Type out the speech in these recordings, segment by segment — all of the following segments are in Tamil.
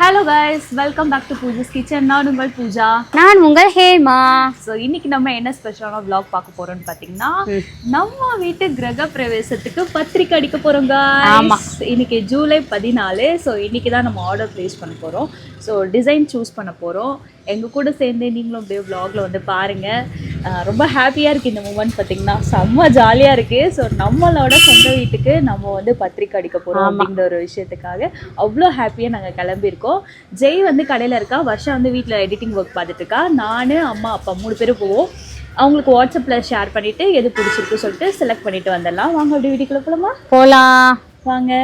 Hello guys welcome back to Pooja's kitchen நான் உங்கள் பூஜா. நான் உங்கள் ஹேமா. ஸோ இன்னைக்கு நம்ம என்ன ஸ்பெஷலான vlog பார்க்க போறோம்னு பார்த்தீங்கன்னா நம்ம வீட்டு கிரக பிரவேசத்துக்கு பத்திரிக்கை அடிக்க போறோம் ஆமா. guys. இன்னைக்கு ஜூலை பதினாலு. ஸோ இன்னைக்கு தான் நம்ம ஆர்டர் ப்ளேஸ் பண்ண போறோம். ஸோ டிசைன் சூஸ் பண்ண போறோம். எங்க கூட சேர்ந்து நீங்களும் அப்படியே vlogல வந்து பாருங்க. ரொம்ப ஹாப்பியா இருக்கு இந்த மூமெண்ட் பார்த்தீங்கன்னா செம்ம ஜாலியா இருக்கு. ஸோ நம்மளோட சொந்த வீட்டுக்கு நம்ம வந்து பத்திரிக்கை அடிக்க போறோம் அப்படிங்கிற ஒரு விஷயத்துக்காக அவ்வளோ ஹாப்பியாக நாங்கள் கிளம்பியிருக்கோம். ஜெய் வந்து கடையில் இருக்கா? வருஷம் வந்து வீட்டில் எடிட்டிங் ஒர்க் பார்த்துட்டு இருக்கா? நான் அம்மா அப்பா மூணு பேரும் போவோம். அவங்களுக்கு வாட்ஸ்அப்பில் ஷேர் பண்ணிவிட்டு எது பிடிச்சிருக்கு சொல்லிட்டு செலக்ட் பண்ணிட்டு வந்துடலாம். வாங்க அப்படி வீட்டுக்குள்ள போகலாமா போலாம். வாங்க.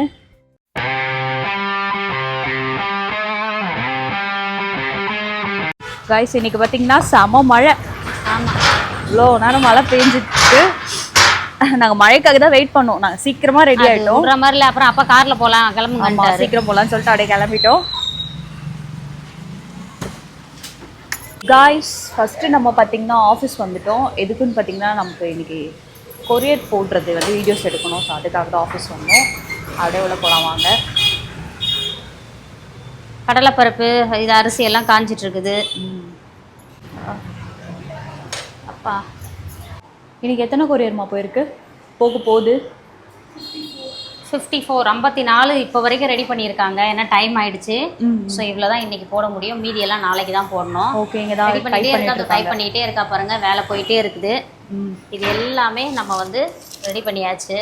காய்ஸ் இன்னைக்கு பார்த்தீங்கன்னா செம மழை. ஆமாம் இவ்வளோ நேரம் மழை பெஞ்சிட்டு நாங்கள் மழைக்காக தான் வெயிட் பண்ணோம். நாங்கள் சீக்கிரமாக ரெடி ஆகிட்டோம் சொல்ற மாதிரி இல்ல அப்புறம் அப்பா கார்ல போலாம் ஆமா கிளம்புங்க சீக்கிரம் போலாம்னு சொல்லிட்டு அப்படியே கிளம்பிட்டோம். காய்ஸ் ஃபஸ்ட்டு நம்ம பார்த்தீங்கன்னா ஆஃபீஸ் வந்துட்டோம். எதுக்குன்னு பார்த்தீங்கன்னா நமக்கு இன்னைக்கு கொரியர் போடுறது வந்து வீடியோஸ் எடுக்கணும். ஸோ அதுக்காக தான் ஆஃபீஸ் வந்தோம். அப்படியே உள்ள போகலாம் வாங்க. கடலைப்பருப்பு இது அரிசி எல்லாம் காஞ்சிட்டு இருக்குது. அப்பா இன்னைக்கு எத்தனை கொரியர்மா போயிருக்கு? போக போகுது. ஃபிஃப்டி ஃபோர் ஐம்பத்தி நாலு இப்போ வரைக்கும் ரெடி பண்ணியிருக்காங்க. ஏன்னா டைம் ஆயிடுச்சு. ஸோ இவ்வளோ தான் இன்னைக்கு போட முடியும். மீதி எல்லாம் நாளைக்கு தான் போடணும். ஓகே இங்கே தான் ரெடி பண்ணிட்டே இருக்கா? டைப் பண்ணிட்டே இருக்கா பாருங்க. வேலை போயிட்டே இருக்குது. இது எல்லாமே நம்ம வந்து ரெடி பண்ணியாச்சு.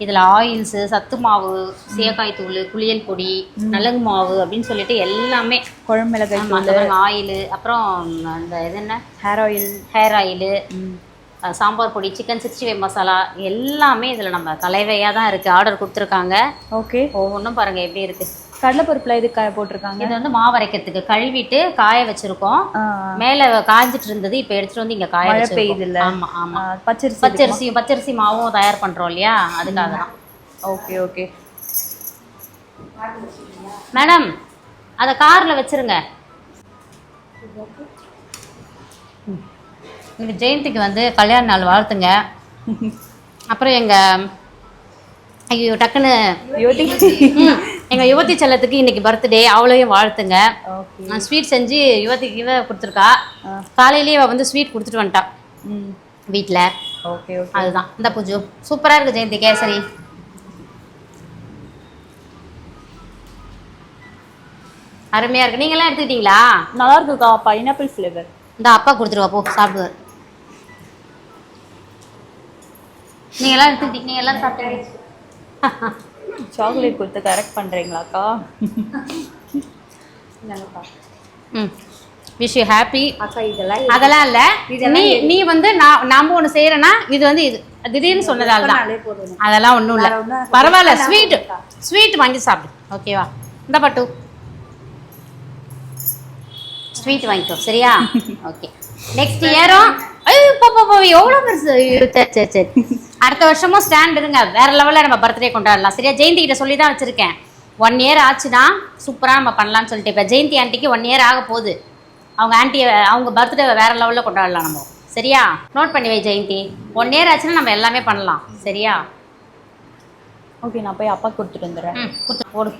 இதில் ஆயில்ஸு சத்து மாவு சீயக்காய் தூள் குளியல் பொடி நலங்கு மாவு அப்படின்னு சொல்லிட்டு எல்லாமே. குழம்பு மிளகாய் ஆமா, அந்த பாருங்க ஆயிலு அப்புறம் அந்த இது என்ன? Hair oil hair oil sambar பொடி சிக்கன் சிக்ஸ்டி ஃபைவ் மசாலா எல்லாமே இதில் நம்ம கலவையாக தான் இருக்குது ஆர்டர் கொடுத்துருக்காங்க. ஓகே ஒவ்வொன்றும் பாருங்கள் எப்படி இருக்குது கடலைப்பருப்புல இது காய போட்டிருக்காங்க. இது வந்து மாவு அரைக்கிறதுக்கு கழுவிட்டு காய வச்சுருக்கோம். மேலே காய்ஞ்சிட்டு இருந்தது இப்போ எடுத்துகிட்டு வந்து இங்கே காய மழை வச்சிருக்கோம். பெய்யுதுல்ல? ஆமாம் ஆ, ஆமாம் பச்சரிசி பச்சரிசி பச்சரிசி மாவும் தயார் பண்ணுறோம் இல்லையா? அதுக்காக தான். Okay okay. மேடம் அதை காரில் வச்சிருங்க. இந்த ஜெயந்திக்கு வந்து கல்யாண நாள் வாழ்த்துங்க. அப்புறம் எங்கள் ஐயோ டக்குன்னு எங்க யுவதி செல்லத்துக்கு இன்னைக்கு பர்த்டே அவளையும் வாழ்த்துங்க. நான் ஸ்வீட் செஞ்சு யுவதிக்கு இவ கொடுத்துருக்கா. காலையிலேயே அவ வந்து ஸ்வீட் கொடுத்துட்டு வந்துட்டா. ம். வீட்டில் ஓகே அதுதான். இந்த பூஜு. சூப்பரா இருக்கு ஜெயந்தி கேசரி. அருமையா இருக்கு. நீங்க எல்லாம் எடுத்துக்கிட்டீங்களா? நல்லா இருக்குக்கா. பைனாப்பிள் ஃப்ளேவர் இந்த அப்பா கொடுத்துருவா. போ சாப்பிடுவார் நீங்க எல்லாம் எடுத்துக்கிட்டீங்க எல்லாம் சாப்பிட்டீங்க சாக்லேட் கொடுத்து கரெக்ட் பண்றீங்களாக்கா? ம். விஷ் யூ ஹாப்பி இதெல்லாம் அதெல்லாம் இல்ல. நீ நீ வந்து நான் நாம ஒண்ணு செய்யறேன்னா இது வந்து இது திடீர்னு சொன்னதால தான். அதெல்லாம் ஒண்ணும் இல்ல. பரவாயில்ல ஸ்வீட் ஸ்வீட் வாங்கி சாப்பிடு. ஓகேவா இந்த பட்டு. ஸ்வீட் வாங்கிக்கோ சரியா? ஓகே நெக்ஸ்ட் இயரும் ஐயோ போ எவ்வளோ பெருசு? சரி சரி. அடுத்த வருஷமும் ஸ்டாண்ட் இருங்க வேற லெவலில் நம்ம பர்த்டே கொண்டாடலாம். சரியா? ஜெயந்தி கிட்ட சொல்லி தான் வச்சிருக்கேன். ஒன் இயர் ஆச்சுன்னா சூப்பராக நம்ம பண்ணலாம்னு சொல்லிட்டு. இப்போ ஜெயந்தி ஆண்டிக்கு ஒன் இயர் ஆக போகுது. அவங்க ஆன்ட்டி அவங்க பர்த்டே வேற லெவலில் கொண்டாடலாம் நம்ம. சரியா? நோட் பண்ணி வை ஜெயந்தி. ஒன் இயர் ஆச்சுன்னா நம்ம எல்லாமே பண்ணலாம். சரியா? ஓகே நான் போய் அப்பா கொடுத்துட்டு வந்துடுறேன். கொடுத்து போடு.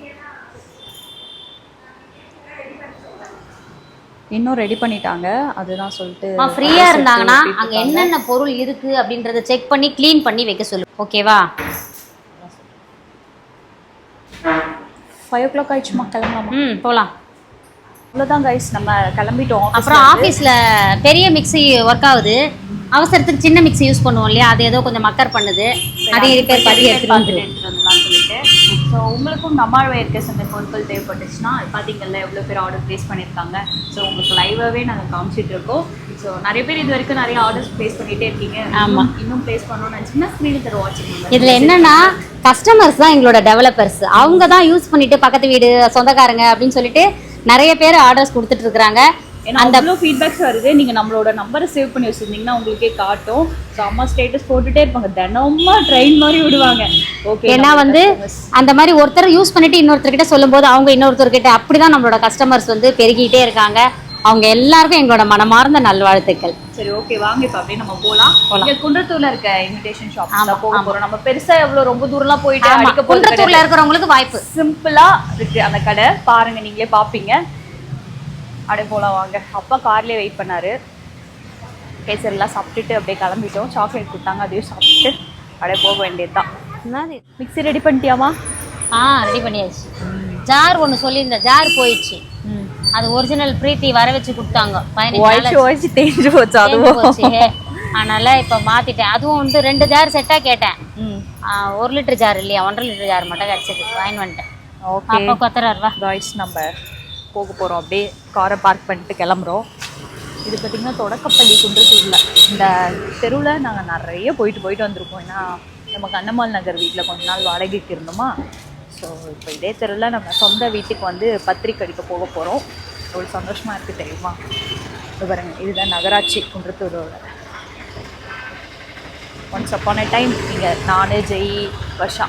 இன்னும் ரெடி பண்ணிட்டாங்க. அதுதான் சொல்லிட்டு ஃப்ரீயா இருந்தாங்கன்னா அங்க என்னென்ன பொருள் இருக்கு அப்படின்றத செக் பண்ணி க்ளீன் பண்ணி வைக்க சொல்லு. ஓகேவா ஃபைவ் ஓ கிளாக் ஆயிடுச்சுமா கிளம்பலாமா? ம் போலாம். அவ்வளோதான் கைஸ் நம்ம கிளம்பிட்டோம் அப்புறம் ஆஃபீஸில் பெரிய மிக்ஸி ஒர்க் ஆகுது. அவசரத்துக்கு சின்ன மிக்ஸி யூஸ் பண்ணுவோம் இல்லையா? அது ஏதோ கொஞ்சம் மக்கர் பண்ணுது. அதையும் ரிப்பேர் பண்ணி எடுத்துட்டு வந்துரு. வந்துடலாம்னு சொல்லிட்டு. ஸோ உங்களுக்கும் நம்மாழ்வை இருக்க சில பொருட்கள் தேவைப்பட்டுச்சுன்னா பார்த்தீங்கல்ல எவ்வளோ பேர் ஆர்டர் ப்ளேஸ் பண்ணியிருக்காங்க ஸோ உங்களுக்கு லைவாகவே நாங்கள் காமிச்சிட்டு இருக்கோம். ஸோ நிறைய பேர் இது வரைக்கும் நிறைய ஆர்டர்ஸ் ப்ளேஸ் பண்ணிகிட்டே இருக்கீங்க. ஆமா. இன்னும் ப்ளேஸ் பண்ணணும்னு நினச்சிங்கன்னா ஸ்க்ரீனில் தர வாட்சிங் இதுல என்னன்னா கஸ்டமர்ஸ் தான் எங்களோட டெவலப்பர்ஸ் அவங்க தான் யூஸ் பண்ணிட்டு பக்கத்து வீடு சொந்தக்காரங்க அப்படின்னு சொல்லிட்டு நிறைய பேர் ஆர்டர்ஸ் கொடுத்துட்டு இருக்காங்க ஏன்னா அவ்வளோ ஃபீட்பேக்ஸ் வருது. நீங்கள் நம்மளோட நம்பரை சேவ் பண்ணி வச்சுருந்தீங்கன்னா உங்களுக்கே காட்டும். ஸோ அம்மா ஸ்டேட்டஸ் போட்டுட்டே இருப்பாங்க. தினமா ட்ரெயின் மாதிரி விடுவாங்க. ஓகே ஏன்னா வந்து அந்த மாதிரி ஒருத்தர் யூஸ் பண்ணிட்டு இன்னொருத்தர்கிட்ட சொல்லும்போது அவங்க இன்னொருத்தர்கிட்ட அப்படிதான் நம்மளோட கஸ்டமர்ஸ் வந்து பெருகிட்டே இருக்காங்க. அவங்க எல்லாருக்கும் எங்களோட மனமார்ந்த நல்வாழ்த்துக்கள். சரி ஓகே வாங்க இப்போ அப்படியே நம்ம போலாம். இங்க குன்றத்தூர்ல இருக்க இன்விடேஷன் ஷாப் தான் போக போறோம். நம்ம பெருசா எவ்வளவு ரொம்ப தூரம்லாம் போயிட்டு குன்றத்தூர்ல இருக்கிறவங்களுக்கு வாய்ப்பு. சிம்பிளா இருக்கு அந்த கடை. பாருங்க நீங்களே பாப்பீங்க. அப்படியே போலாம் வாங்க. அப்பா கார்லயே வெயிட் பண்ணாரு. கேசரிலாம் சாப்பிட்டுட்டு அப்படியே கிளம்பிட்டோம். சாக்லேட் கொடுத்தாங்க அதையும் சாப்பிட்டு அப்படியே போக வேண்டியதுதான். மிக்ஸி ரெடி பண்ணிட்டியாமா? ஆ ரெடி பண்ணியாச்சு. ஜார் ஒன்று சொல்லியிருந்தேன். ஜார் போயிடுச்சு. அது ஒரிஜினல் பிரீத்தி வர வச்சு கொடுத்தாங்க. பதினஞ்சு தேஞ்சு போச்சு அதுவும். அதனால இப்போ மாத்திட்டேன். அதுவும் வந்து ரெண்டு ஜார் செட்டாக கேட்டேன். ஒரு லிட்டர் ஜார் இல்லையா? ஒன்றரை லிட்டர் ஜார் மட்டும் கிடச்சிது. வாங்கி வந்துட்டேன். ஓகே அப்போ கொத்தரார் வா. காய்ஸ் நம்ம போக போகிறோம் அப்படியே காரை பார்க் பண்ணிட்டு கிளம்புறோம். இது பார்த்திங்கன்னா தொடக்கப்பள்ளி குன்றத்தூரில். இந்த தெருவில் நாங்கள் நிறைய போயிட்டு போயிட்டு வந்திருக்கோம். ஏன்னா நம்ம கண்ணம்மாள் நகர் வீட்டில் கொஞ்ச நாள் வாடகைக்கு இருந்தோமா? ஸோ இப்போ இதே தெருவில் நம்ம சொந்த வீட்டுக்கு வந்து பத்திரிக்கை அடிக்க போக போகிறோம் எவ்வளோ சந்தோஷமாக இருக்குது தெரியுமா? இது பாருங்க இதுதான் நகராட்சி குன்றத்தூரோட. ஒன்ஸ் அப்பான் அ டைம் இங்கே நான் ஜெய் வர்ஷா.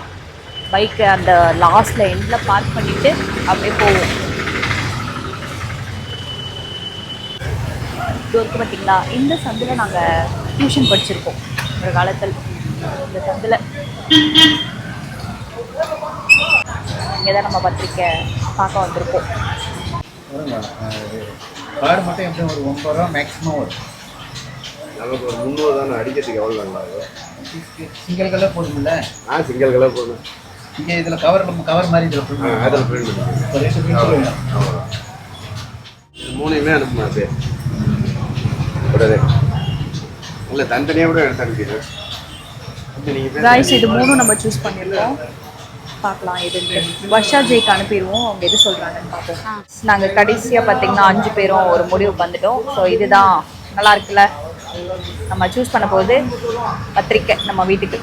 பைக்கை அந்த லாஸ்ட்டில் எண்டில் பார்க் பண்ணிவிட்டு அப்படியே போவோம். இது வரைக்கும் பார்த்தீங்களா இந்த சந்தில் நாங்கள் டியூஷன் படிச்சிருக்கோம். ஒரு காலத்தில். இந்த சந்தில். இங்கே தான் நம்ம பத்திரிக்கை பார்க்க வந்திருக்கோம். கார்டு மட்டும் எப்படி ஒரு ஒன்பது ரூபா மேக்ஸிமம் வரும்? நமக்கு ஒரு முந்நூறு தானே அடிக்கிறதுக்கு எவ்வளோ நல்லா சிங்கிள் கலர் போடுமில்ல ஆ சிங்கிள் கலர் போடணும் இங்கே இதில் கவர் கவர் மாதிரி இதில் போடுங்க அதில் பிரிண்ட் மூணையுமே அனுப்புமா அப்படியே கூடவே இல்லை தனித்தனியாக கூட எடுத்து காய்ஸ் இது மூணும் நம்ம சூஸ் பண்ணியிருக்கோம் பார்க்கலாம் எதுன்னு வர்ஷா ஜெய்க்கு அனுப்பிடுவோம். அவங்க எது சொல்கிறாங்கன்னு பார்ப்போம். நாங்கள் கடைசியாக பார்த்தீங்கன்னா அஞ்சு பேரும் ஒரு முடிவுக்கு வந்துட்டோம். ஸோ இதுதான். நல்லா இருக்குல்ல? நம்ம சூஸ் பண்ண போது பத்திரிக்கை நம்ம வீட்டுக்கு.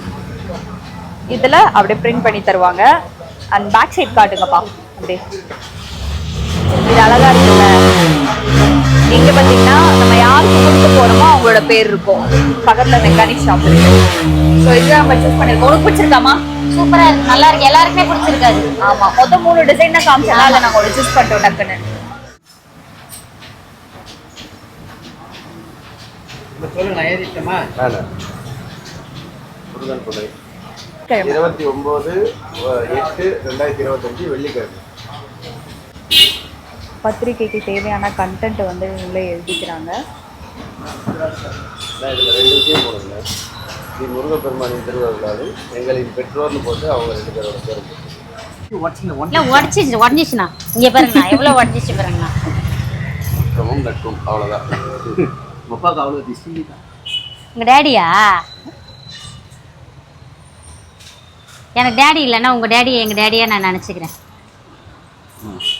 இதில் அப்படியே பிரிண்ட் பண்ணி தருவாங்க. அண்ட் பேக் சைட் காட்டுங்கப்பா. அப்படியே. இது அழகா இருக்குல்ல? இங்க பாத்தீங்கன்னா நம்ம யாருக்கு கொடுக்க போறோமோ அவங்களோட பேர் இருக்கும். பக்கத்துல மெக்கானிக் ஷாப் இருக்கு. ஸோ இதுதான் நம்ம சூஸ் பண்ணிருக்கோம். உனக்கு பிடிச்சிருக்காமா? சூப்பரா இருக்கு. நல்லா இருக்கு. எல்லாருக்குமே பிடிச்சிருக்காது. ஆமா. மொத்தம் மூணு டிசைன் தான் காமிச்சலாம் இல்லை நாங்க ஒரு சூஸ் பண்ணிட்டோம் டக்குன்னு. இருபத்தி ஒம்பது எட்டு ரெண்டாயிரத்தி இருபத்தஞ்சி வெள்ளிக்கிழமை. பத்திரிக்கைக்கு தேவையான கண்டென்ட் வந்து இவங்களே எழுதிக்கிறாங்க. இதில் ரெண்டு விஷயம் போடுங்க ஸ்ரீ முருகப்பெருமானின் திருவிழாவில் எங்களின் பெற்றோர்னு போட்டு அவங்க ரெண்டு பேரோட பேர் போட்டு வாட்ஸ்அப்ல ஒன் இல்லை உடச்சிச்சு உடஞ்சிச்சுண்ணா இங்கே பாருங்கண்ணா எவ்வளோ உடஞ்சிச்சு பாருங்கண்ணா. குற்றமும் நட்பும் அவ்வளோதான் அப்பாவுக்கு அவ்வளோ தான் உங்கள் டேடியா எனக்கு டேடி இல்லைன்னா உங்கள் டேடியை எங்கள் டேடியாக நான் நினச்சிக்கிறேன் அதுதான் கைஸ்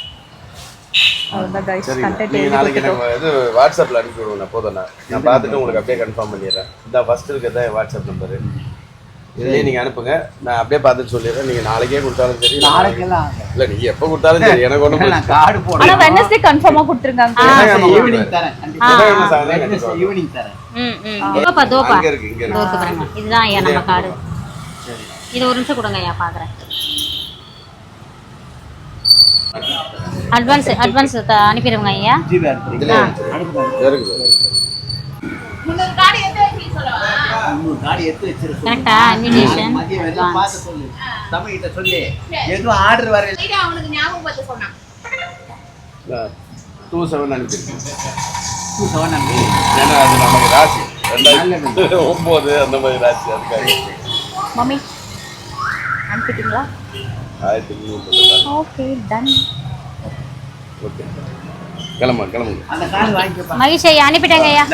சரி கண்டென்ட் நீங்கள் நாளைக்கு நம்ம இது வாட்ஸ்அப்பில் அனுப்பி நான் போதும் நான் நான் பார்த்துட்டு உங்களுக்கு அப்படியே கன்ஃபார்ம் பண்ணிடுறேன். இதான் ஃபஸ்ட்டு இருக்கிறது தான் என் வாட்ஸ்அப் நம்பரு இதுலேயே நீங்கள் அனுப்புங்க. நான் அப்படியே பார்த்துட்டு சொல்லிடுறேன். நீங்கள் நாளைக்கே கொடுத்தாலும் சரி நாளைக்கெல்லாம் இல்லை நீங்கள் எப்போ கொடுத்தாலும் சரி எனக்கு ஒன்றும் நான் கார்டு போடுறேன். வெனஸ்டே கன்ஃபார்மா கொடுத்துருக்காங்க ஈவினிங் தரேன் கண்டிப்பா. ஈவினிங் தரேன். ம் ம். தோப்பா தோப்பா அங்கே இருக்கு இங்கே இதோ இருக்கு இருக்கு பாருங்க இதுதான் ஐயா நம்ம கார்டு. இது ஒரு நிமிஷம் கொடுங்க ஐயா பார்க்குறேன் அட்வான்ஸ் அட்வான்ஸ் அனுப்பிடுங்க ஐயா. கரெக்டா இன்விடேஷன் சொல்லு. எதுவும் ஆர்டர் வர டூ செவன் அனுப்பிடுங்க செவன் ஏன்னா அது நமக்கு ராசி. ரெண்டாயிரத்தி ஒம்பது அந்த மாதிரி ராசி அதுக்காக. மம்மி அனுப்பிட்டீங்களா? ஆயிரத்தி முந்நூறு ஓகே டன் ஓகே கிளம்பு கிளம்புங்க அந்த கார்டு வாங்கிக்கப்பா. மகிஷ் ஐயா அனுப்பிட்டேங்க ஐயா.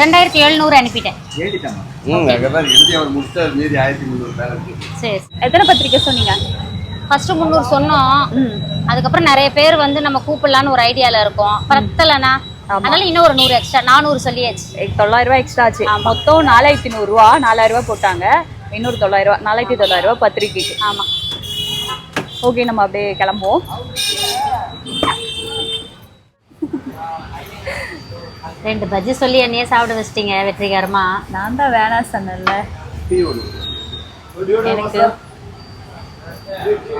ரெண்டாயிரத்தி எழுநூறு அனுப்பிட்டேன். சரி எத்தனை பத்திரிக்கை சொன்னீங்க? ஃபர்ஸ்ட் முந்நூறு சொன்னோம். அதுக்கப்புறம் நிறைய பேர் வந்து நம்ம கூப்பிடலான்னு ஒரு ஐடியால இருக்கோம். பத்தலண்ணா? அதனால இன்னும் ஒரு நூறு எக்ஸ்ட்ரா நானூறு சொல்லியாச்சு. தொள்ளாயிரம் ரூபாய் எக்ஸ்ட்ரா ஆச்சு. மொத்தம் நாலாயிரத்தி நூறுரூவா நாலாயிரம் ரூபாய் போட்டாங்க. இன்னொரு தொள்ளாயிரம் ரூபாய் நாலாயிரத்தி தொள்ளாயிரம் ரூபாய் பத்திரிக்கைக்கு. ஆமா. ஓகே நம்ம அப்படியே கிளம்புவோம். ரெண்டு பஜ்ஜி சொல்லி என்னையே சாப்பிட வச்சிட்டீங்க வெற்றிகரமா. நான் தான் வேணாம் சொன்னேன்ல. எனக்கு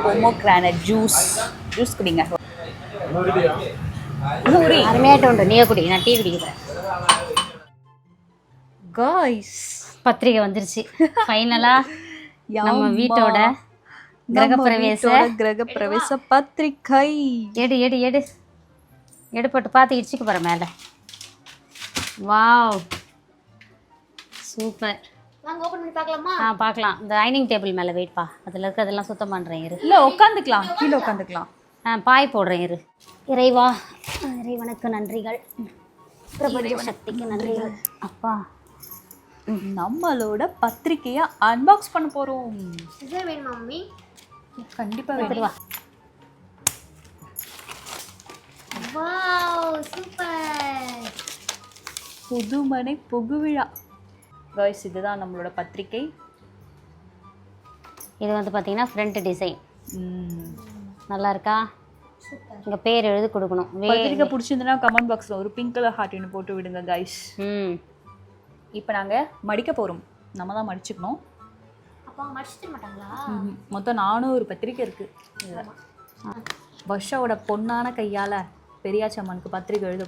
பொமோக்ரானட் ஜூஸ். ஜூஸ் குடிங்க. அருமையாட்டம் உண்டு. நீயே குடி. நான் டீ குடிக்கிறேன். காய்ஸ் பத்திரிக்கை வந்துருச்சு. ஃபைனலாக நம்ம வீட்டோட கிரகப்பிரவேச. கிரக பிரவேச பத்திரிகை எடு எடு எடு. எடுப்பட்டு பார்த்து இடிச்சுக்கு போகிற மேலே. வாவ். சூப்பர். வாங்க ஓபன் பண்ணி பார்க்கலாமா? ஆ பார்க்கலாம். இந்த டைனிங் டேபிள் மேலே வெயிட்ப்பா அதில் இருக்கிறதெல்லாம் சுத்தம் பண்ணுறேன் இரு. இல்ல உட்காந்துக்கலாம். கீழே உட்காந்துக்கலாம். ஆ பாய் போடுறேன் இரு. இறைவா இறைவனுக்கு நன்றிகள். பிரபஞ்ச சக்திக்கு நன்றிகள். அப்பா. நம்மளோட பத்திரிக்கையை அன்பாக்ஸ் பண்ண போறோம். சிசர் வேணுமா மம்மி? கண்டிப்பா எடுத்துட்டு வேணும். வா. Wow super. புதுமனை புகுவிழா காய்ஸ் இதுதான் நம்மளோட பத்திரிக்கை. இது வந்து பார்த்தீங்கன்னா ஃப்ரண்ட் டிசைன் ம். நல்லா இருக்கா இங்கே பேர் எழுதி கொடுக்கணும். பத்திரிக்கை பிடிச்சிருந்தனா கமெண்ட் பாக்ஸ்ல ஒரு பிங்க் கலர் ஹார்ட்னு போட்டு விடுங்க காய்ஸ் ம். இப்போ நாங்க மடிக்க போறோம். நம்ம தான் மடிச்சுக்கணும். அப்பா மடிச்சிட்டு மாட்டாங்களா. மொத்தம் நானூறு பத்திரிக்கை இருக்கு. இதுல வர்ஷாவோட பொண்ணான கையால பெரியாச்சி அம்மனுக்கு பத்திரிக்கை எழுத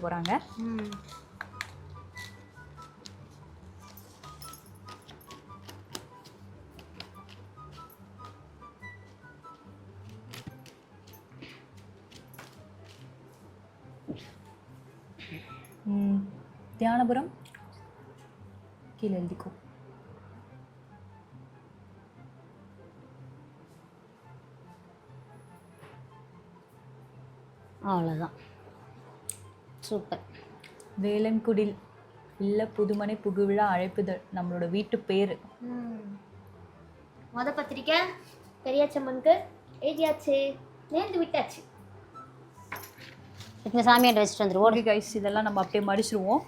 ம். தியானபுரம் கீழே எழுதிக்கோ. அவ்வளோதான் சூப்பர். வேலன்குடில் இல்ல புதுமனை புகுவிழா அழைப்புதல் நம்மளோட வீட்டு பேரு. மொத பத்திரிக்கை பெரியாச்சம்மனுக்கு எழுதியாச்சு. நேர்ந்து விட்டாச்சு. இப்போ சாமியாட்ட வச்சுட்டு வந்துரு ஓடு. ஓகே கைஸ் இதெல்லாம் நம்ம அப்படியே மடிச்சிருவோம்.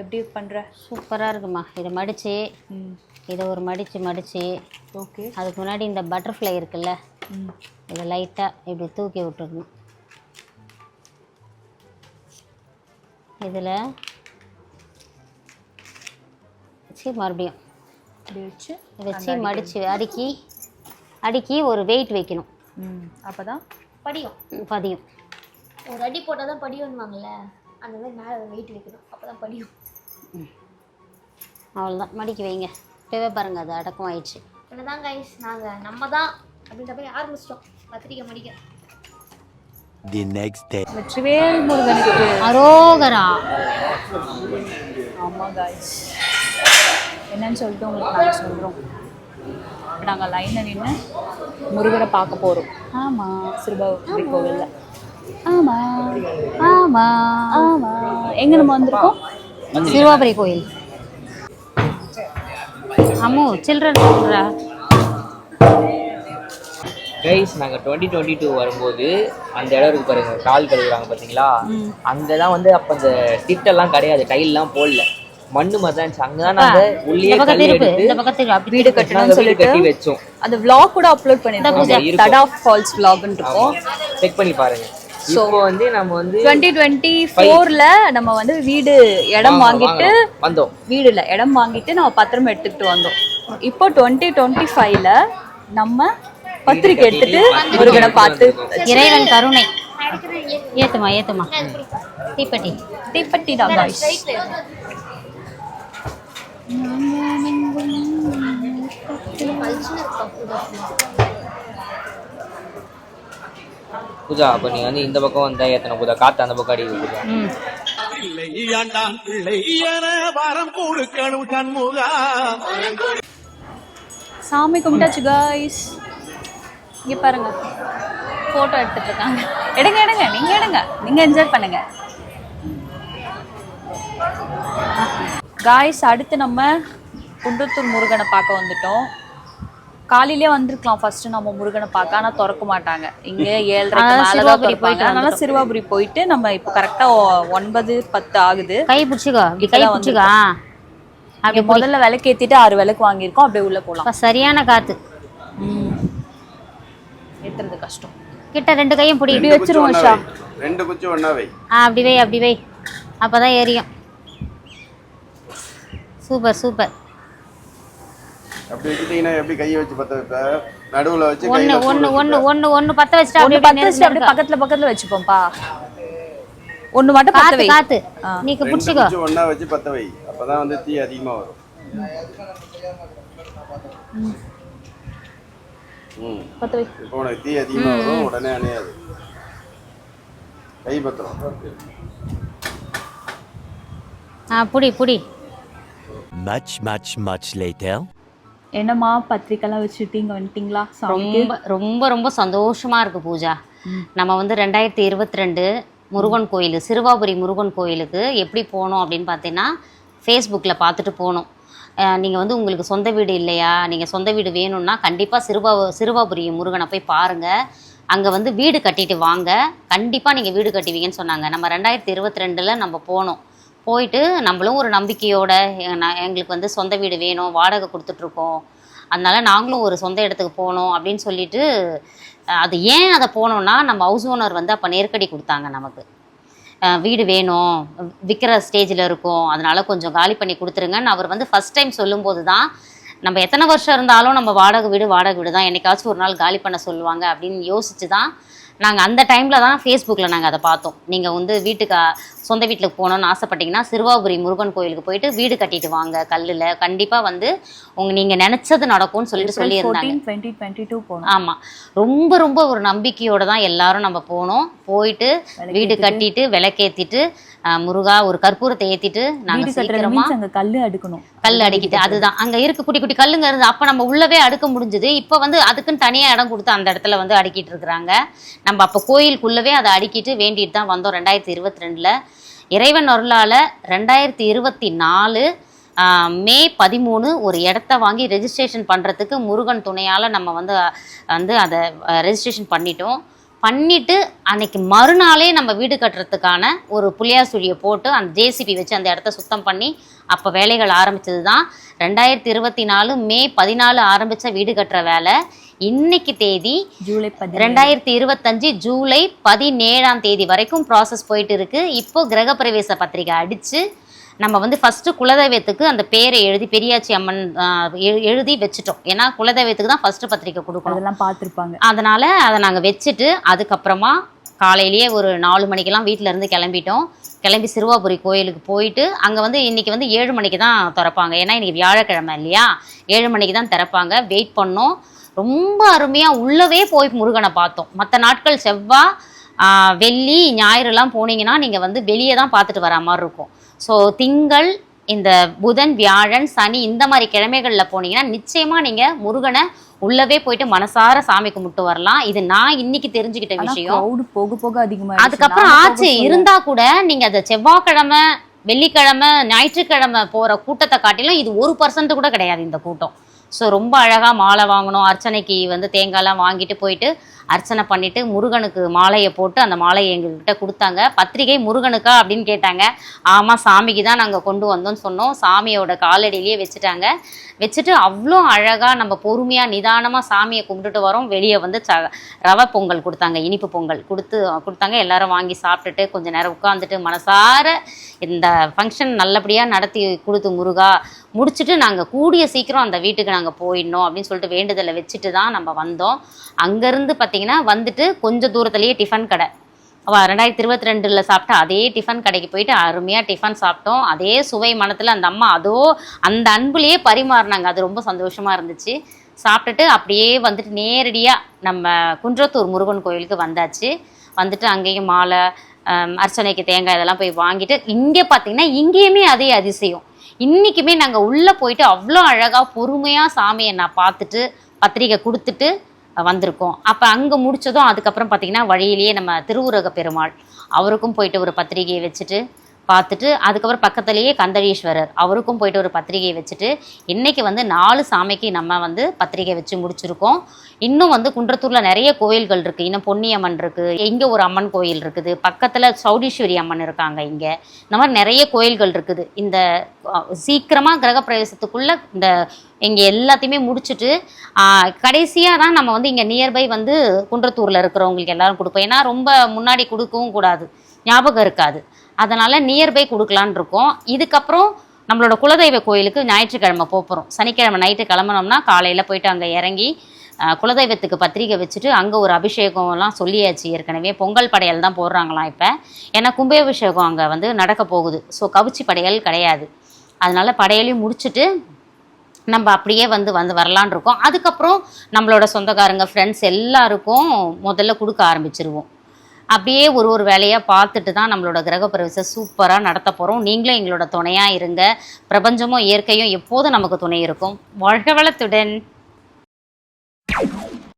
எப்படி பண்ற? சூப்பராக இருக்குமா. இதை மடித்து ம். இதை ஒரு மடித்து மடித்து ஓகே. அதுக்கு முன்னாடி இந்த பட்டர்ஃப்ளை இருக்குல்ல இதை லைட்டாக இப்படி தூக்கி விட்டுடணும். இதில் வச்சு மறுபடியும் இப்படி வச்சு வச்சு மடித்து அடுக்கி அடுக்கி ஒரு வெயிட் வைக்கணும். ம். அப்பதான்? படியும். பதியும். ஒரு அடி போட்டால் தான் படியும்வாங்கல்ல அந்த மாதிரி மேலே வெயிட் வைக்கணும். அப்போ தான் படியும் அவ்வளோதான் மடிக்கி வைங்க. இப்போவே பாருங்கள் அது அடக்கம் ஆயிடுச்சு. என்னதான் கைஸ் நாங்கள் நம்ம தான் அப்படின்ற போய் ஆரம்பிச்சிட்டோம் பத்திரிக்கை மடிக்க. The next day. வெற்றிவேல் முருகனுக்கு அரோகரா. ஆமா காய்ஸ் என்னன்னு சொல்லிட்டு உங்களுக்கு நாங்கள் சொல்கிறோம் நாங்கள் லைனில் நின்று முருகனை பார்க்க போகிறோம் ஆமாம் சிறுபாபுரி கோவிலில். ஆமாம் ஆமாம் ஆமாம் எங்கே நம்ம வந்திருக்கோம்? சிறுவாபுரி கோயில் அம்மு சில்ட்ரன் சொல்கிறா கைஸ் நாங்கள் டுவெண்ட்டி டுவெண்ட்டி டூ வரும்போது அந்த இடம் இருக்கு பாருங்க கால் கழுவுறாங்க பார்த்தீங்களா அங்கே தான் வந்து அப்போ அந்த திட்டெல்லாம் கிடையாது டைல்லாம் போடல. மண்ணு மாதிரி தான் இருந்துச்சு. அங்கே தான் நாங்கள் உள்ளே கல் எடுத்து வீடு கட்டணும்னு வீடு சொல்லிட்டு கட்டி வச்சோம். அந்த vlog கூட அப்லோட் இருக்கும். தடா ஃபால்ஸ் vlogன்னு இருக்கும் செக் பண்ணி பாருங்க. இப்போ வந்து நம்ம வந்து டுவெண்ட்டி டுவெண்ட்டி ஃபோர்ல நம்ம வந்து வீடு இடம் வாங்க- வாங்கிட்டு. வந்தோம். வீடு இல்ல இடம் வாங்கிட்டு நம்ம பத்திரம் எடுத்துக்கிட்டு வந்தோம். இப்போ டுவெண்ட்டி டுவெண்ட்டி ஃபைவ்ல நம்ம பத்திரிக்கை எடுத்துட்டு முருகனை பார்த்து இறைவன் கருணை. ஏத்துமா ஏத்துமா? தீப்பெட்டி. தீப்பெட்டி தான் guys. பூஜா அப்போ நீ வந்து இந்த பக்கம் வந்தா எத்தனை பூஜா? காத்து அந்த பக்கம் அடிக்குது பூஜா. சாமி கும்பிட்டாச்சு காய்ஸ் இங்க பாருங்க. போட்டோ எடுத்துட்டு இருக்காங்க. எடுங்க எடுங்க. நீங்க எடுங்க. நீங்க என்ஜாய் பண்ணுங்க. காய்ஸ் அடுத்து நம்ம குன்றத்தூர் முருகனை பார்க்க வந்துட்டோம். காலையிலே வந்திருக்கலாம். ஃபர்ஸ்ட் நம்ம முருகனை பார்க்க. ஆனா திறக்க மாட்டாங்க. இங்க திறப்பாங்க. போயிட்டு அதனால சிறுவாபுரி போயிட்டு நம்ம இப்போ கரெக்டா ஒன்பது பத்து ஆகுது. கை பிடிச்சிக்கோ. கை பிடிச்சிக்கோ. அப்படி முதல்ல விளக்கு ஏத்திட்டு ஆறு விளக்கு வாங்கியிருக்கோம். அப்படியே உள்ள போலாம். அப்ப சரியான காத்து. ஏத்துறது கஷ்டம். கிட்ட ரெண்டு கையும் பிடி. இப்படி வச்சிருவோம் ஷா. ரெண்டு குச்சி ஒன்றா வை. ஆ அப்படி வை அப்படி வை. அப்பதான் எரியும் சூப்பர் சூப்பர். அப்படி வச்சுட்டீங்கன்னா எப்படி கையை வச்சு பற்ற வைப்ப? நடுவில் வச்சு ஒண்ணு கையில் ஒண்ணு ஒண்ணு ஒண்ணு ஒண்ணு பத்த வச்சுட்டு ஒண்ணு பத்து வச்சுட்டு அப்படியே பக்கத்துல பக்கத்துல வச்சுப்போம்ப்பா. ஒண்ணு மட்டும் பத்து வை. காத்து. நீக்கு ரெண்டு பிடிச்சிக்கோ. ஒன்றா வச்சு பற்ற வை. அப்போ தான் வந்து தீ அதிகமாக வரும். ம். பத்து வை. இப்போ உனக்கு தீ அதிகமாக வரும் உடனே அணையாது. கை பத்திரம். ஆ புடி புடி. Much, much, much later. என்னம்மா பத்திரிக்கைலாம் வச்சுட்டு இங்க வந்துட்டீங்களா? ரொம்ப ரொம்ப ரொம்ப சந்தோஷமா இருக்கு பூஜா. நம்ம வந்து ரெண்டாயிரத்தி இருபத்தி ரெண்டு முருகன் கோயில் சிறுவாபுரி முருகன் கோயிலுக்கு எப்படி போனோம் அப்படின்னு பார்த்தீங்கன்னா ஃபேஸ்புக்கில் பார்த்துட்டு போனோம். நீங்கள் வந்து உங்களுக்கு சொந்த வீடு இல்லையா? நீங்கள் சொந்த வீடு வேணும்னா கண்டிப்பாக சிறுவா சிறுவாபுரி முருகனை போய் பாருங்கள் அங்கே வந்து வீடு கட்டிட்டு வாங்க. கண்டிப்பாக நீங்கள் வீடு கட்டுவீங்கன்னு சொன்னாங்க. நம்ம ரெண்டாயிரத்தி இருபத்தி ரெண்டில் நம்ம போனோம். போயிட்டு நம்மளும் ஒரு நம்பிக்கையோட எ- எங்களுக்கு வந்து சொந்த வீடு வேணும் வாடகை கொடுத்துட்ருக்கோம். அதனால நாங்களும் ஒரு சொந்த இடத்துக்கு போனோம் அப்படின்னு சொல்லிட்டு அது ஏன் அதை போனோம்னா நம்ம ஹவுஸ் ஓனர் வந்து அப்போ நெருக்கடி கொடுத்தாங்க நமக்கு. வீடு வேணும் விற்கிற ஸ்டேஜில் இருக்கும் அதனால் கொஞ்சம் காலி பண்ணி கொடுத்துருங்கன்னு அவர் வந்து ஃபஸ்ட் டைம் சொல்லும்போது தான் நம்ம எத்தனை வருஷம் இருந்தாலும் நம்ம வாடகை வீடு வாடகை வீடு தான் என்னைக்காச்சும் ஒரு நாள் காலி பண்ண சொல்லுவாங்க அப்படின்னு யோசிச்சு தான் நாங்கள் அந்த டைமில் தான் ஃபேஸ்புக்கில் நாங்கள் அதை பார்த்தோம். நீங்கள் வந்து வீட்டுக்கு சொந்த வீட்டுக்கு போகணுன்னு ஆசைப்பட்டீங்கன்னா சிறுவாபுரி முருகன் கோயிலுக்கு போயிட்டு வீடு கட்டிட்டு வாங்க கல்லில். கண்டிப்பாக வந்து உங்க நீங்கள் நினச்சது நடக்கும்னு சொல்லிட்டு சொல்லியிருந்தாங்க. ஆமாம் ரொம்ப ரொம்ப ஒரு நம்பிக்கையோட தான் எல்லாரும் நம்ம போனோம். போயிட்டு வீடு கட்டிட்டு விளக்கேற்றிட்டு முருகா ஒரு கற்பூரத்தை ஏற்றிட்டு வீடு நாங்கள் கட்டுறது சீக்கிரமாக மீன்ஸ் அங்க கல்லு அடுக்கணும். கல் அடிக்கிட்டு அதுதான். அங்க இருக்கு குட்டி குட்டி கல்லுங்க இருந்து அப்ப நம்ம உள்ளவே அடுக்க முடிஞ்சது. இப்போ வந்து அதுக்குன்னு தனியா இடம் கொடுத்து அந்த இடத்துல வந்து அடுக்கிட்டு இருக்கிறாங்க. நம்ம அப்ப கோயிலுக்குள்ளவே அதை அடுக்கிட்டு வேண்டிட்டு தான் வந்தோம் ரெண்டாயிரத்தி இருபத்தி ரெண்டுல. இறைவன் அருளால ரெண்டாயிரத்தி இருபத்தி நாலு மே பதிமூணு ஒரு இடத்த வாங்கி ரெஜிஸ்ட்ரேஷன் பண்ணுறதுக்கு முருகன் துணையால் நம்ம வந்து வந்து அதை ரெஜிஸ்ட்ரேஷன் பண்ணிட்டோம். பண்ணிட்டு அன்னைக்கு மறுநாளே நம்ம வீடு கட்டுறதுக்கான ஒரு புளியார் சுழியை போட்டு அந்த ஜேசிபி வச்சு அந்த இடத்த சுத்தம் பண்ணி அப்போ வேலைகள் ஆரம்பிச்சது தான் ரெண்டாயிரத்தி இருபத்தி நாலு மே பதினாலு ஆரம்பித்த வீடு கட்டுற வேலை. இன்னைக்கு தேதி ஜூலை ரெண்டாயிரத்தி இருபத்தஞ்சு ஜூலை பதினேழாம் தேதி வரைக்கும் ப்ராசஸ் போயிட்டு இருக்கு. இப்போ கிரகப்பிரவேச பத்திரிகை அடிச்சு நம்ம வந்து ஃபர்ஸ்ட் குலதெய்வத்துக்கு அந்த பேரை எழுதி பெரியாச்சி அம்மன் எழுதி வச்சுட்டோம். ஏன்னா குலதெய்வத்துக்கு தான் ஃபர்ஸ்ட் பத்திரிக்கை கொடுக்கணும். அதெல்லாம் பார்த்திருப்பாங்க. அதனால அதை நாங்கள் வச்சுட்டு அதுக்கப்புறமா காலையிலேயே ஒரு நாலு மணிக்கெல்லாம் வீட்டில இருந்து கிளம்பிட்டோம். கிளம்பி சிறுவாபுரி கோயிலுக்கு போயிட்டு அங்கே வந்து இன்னைக்கு வந்து ஏழு மணிக்கு தான் திறப்பாங்க. ஏன்னா இன்னைக்கு வியாழக்கிழமை இல்லையா? ஏழு மணிக்கு தான் திறப்பாங்க. வெயிட் பண்ணோம். ரொம்ப அருமையாக உள்ளவே போய் முருகனை பார்த்தோம். மற்ற நாட்கள் செவ்வாய் வெள்ளி ஞாயிறுலாம் போனீங்கன்னா நீங்கள் வந்து வெளியே தான் பார்த்துட்டு வர மாதிரி இருக்கும். ஸோ திங்கள் இந்த புதன் வியாழன் சனி இந்த மாதிரி கிழமைகளில் போனீங்கன்னா நிச்சயமாக நீங்கள் முருகனை உள்ளவே போயிட்டு மனசார சாமி கும்பிட்டு வரலாம். இது நான் இன்னைக்கு தெரிஞ்சுக்கிட்ட விஷயம். போக போக அதிகமா அதுக்கப்புறம் ஆச்சு. இருந்தா கூட நீங்க அந்த செவ்வாய்க்கிழமை வெள்ளிக்கிழமை ஞாயிற்றுக்கிழமை போற கூட்டத்தை காட்டிலும் இது ஒரு பர்சன்ட் கூட கிடையாது இந்த கூட்டம். ஸோ ரொம்ப அழகாக மாலை வாங்கணும். அர்ச்சனைக்கு வந்து தேங்காய்லாம் வாங்கிட்டு போயிட்டு அர்ச்சனை பண்ணிவிட்டு முருகனுக்கு மாலையை போட்டு அந்த மாலையை எங்கள்கிட்ட கொடுத்தாங்க. பத்திரிகை முருகனுக்கா அப்படின்னு கேட்டாங்க. ஆமாம் சாமிக்கு தான் நாங்கள் கொண்டு வந்தோம்னு சொன்னோம். சாமியோட காலடியிலேயே வச்சுட்டாங்க. வச்சுட்டு அவ்வளோ அழகாக நம்ம பொறுமையாக நிதானமாக சாமியை கும்பிட்டுட்டு வரோம். வெளியே வந்து ச ரவை பொங்கல் கொடுத்தாங்க. இனிப்பு பொங்கல் கொடுத்து கொடுத்தாங்க. எல்லாரும் வாங்கி சாப்பிட்டுட்டு கொஞ்சம் நேரம் உட்காந்துட்டு மனசார இந்த ஃபங்க்ஷன் நல்லபடியாக நடத்தி கொடுத்து முருகா முடிச்சுட்டு நாங்கள் கூடிய சீக்கிரம் அந்த வீட்டுக்கு நாங்கள் போயிடணும் அப்படின்னு சொல்லிட்டு வேண்டுதலை வச்சுட்டு தான் நம்ம வந்தோம். அங்கேருந்து பார்த்தீங்கன்னா வந்துட்டு கொஞ்சம் தூரத்துலேயே டிஃபன் கடை. அவள் ரெண்டாயிரத்தி இருபத்தி ரெண்டில் சாப்பிட்டா அதே டிஃபன் கடைக்கு போயிட்டு அருமையாக டிஃபன் சாப்பிட்டோம். அதே சுவை மனத்தில் அந்த அம்மா அதோ அந்த அன்புலேயே பரிமாறினாங்க. அது ரொம்ப சந்தோஷமாக இருந்துச்சு. சாப்பிட்டுட்டு அப்படியே வந்துட்டு நேரடியாக நம்ம குன்றத்தூர் முருகன் கோயிலுக்கு வந்தாச்சு. வந்துட்டு அங்கேயும் மாலை அர்ச்சனைக்கு தேங்காய் இதெல்லாம் போய் வாங்கிட்டு இங்கே பார்த்தீங்கன்னா இங்கேயுமே அதே அதிசயம். இன்றைக்குமே நாங்கள் உள்ளே போயிட்டு அவ்வளோ அழகாக பொறுமையாக சாமியை நான் பார்த்துட்டு பத்திரிக்கை கொடுத்துட்டு வந்திருக்கோம். அப்போ அங்கே முடிச்சதும் அதுக்கப்புறம் பார்த்திங்கன்னா வழியிலேயே நம்ம திருவுரக பெருமாள் அவருக்கும் போயிட்டு ஒரு பத்திரிகையை வச்சுட்டு பார்த்துட்டு அதுக்கப்புறம் பக்கத்துலேயே கந்தரீஸ்வரர் அவருக்கும் போயிட்டு ஒரு பத்திரிகையை வச்சுட்டு இன்னைக்கு வந்து நாலு சாமிக்கு நம்ம வந்து பத்திரிகை வச்சு முடிச்சிருக்கோம். இன்னும் வந்து குன்றத்தூரில் நிறைய கோயில்கள் இருக்குது இன்னும் பொன்னியம்மன் இருக்குது இங்கே ஒரு அம்மன் கோயில் இருக்குது. பக்கத்தில் சௌடீஸ்வரி அம்மன் இருக்காங்க இங்கே. இந்த மாதிரி நிறைய கோயில்கள் இருக்குது. இந்த சீக்கிரமாக கிரகப்பிரவேசத்துக்குள்ளே இந்த இங்கே எல்லாத்தையுமே முடிச்சுட்டு கடைசியாக தான் நம்ம வந்து இங்கே நியர்பை வந்து குன்றத்தூரில் இருக்கிறவங்களுக்கு எல்லாரும் கொடுப்போம். ஏன்னா ரொம்ப முன்னாடி கொடுக்கவும் கூடாது. ஞாபகம் இருக்காது. அதனால் நியர்பை கொடுக்கலான் இருக்கோம் இதுக்கப்புறம் நம்மளோட குலதெய்வ கோயிலுக்கு ஞாயிற்றுக்கிழமை போகிறோம் சனிக்கிழமை நைட்டு கிளம்புனோம்னா காலையில் போயிட்டு அங்கே இறங்கி குலதெய்வத்துக்கு பத்திரிக்கை வச்சுட்டு அங்கே ஒரு அபிஷேகம்லாம் சொல்லியாச்சு. ஏற்கனவே பொங்கல் படையல் தான் போடுறாங்களாம் இப்போ. ஏன்னா கும்பாபிஷேகம் அங்கே வந்து நடக்க போகுது. ஸோ கவுச்சி படையல் கிடையாது. அதனால் படையலையும் முடிச்சுட்டு நம்ம அப்படியே வந்து வந்து வரலான் இருக்கோம் அதுக்கப்புறம் நம்மளோட சொந்தக்காரங்க ஃப்ரெண்ட்ஸ் எல்லாருக்கும் முதல்ல கொடுக்க ஆரம்பிச்சிருவோம். அப்படியே ஒரு ஒரு வேலையாக பார்த்துட்டு தான் நம்மளோட கிரகப்பிரவேசம் சூப்பராக நடத்த போகிறோம் நீங்களும் எங்களோட துணையாக இருங்க. பிரபஞ்சமும் இயற்கையும் எப்போதும் நமக்கு துணை இருக்கும். வாழ்க வளத்துடன்.